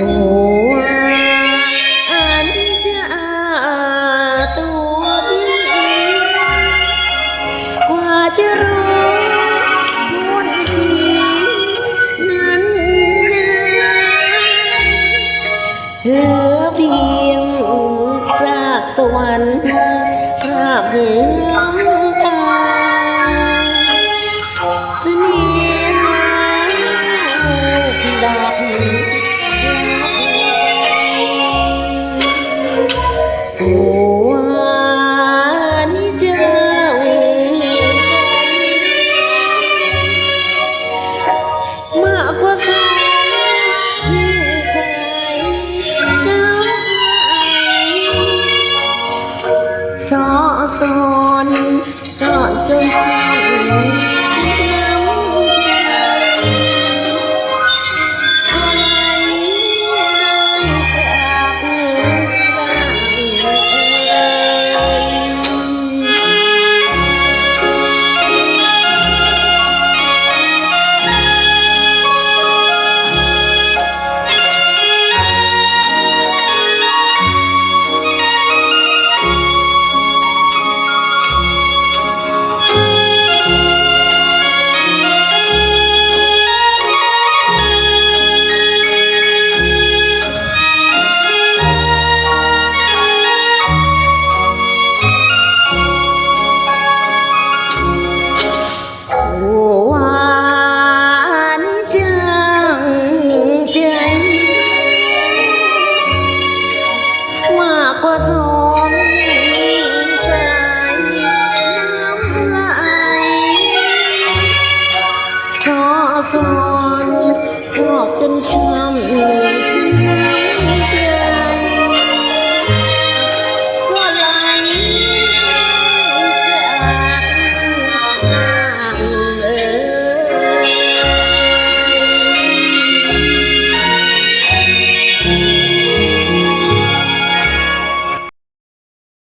ตัวอันจะตัวพี่กว่าจะรู้คนที่นั้นนะเหลือเพียงจากสวรรค์ข้ามน้ำ สอนสอนจนชา สอนหอกจนช้ำ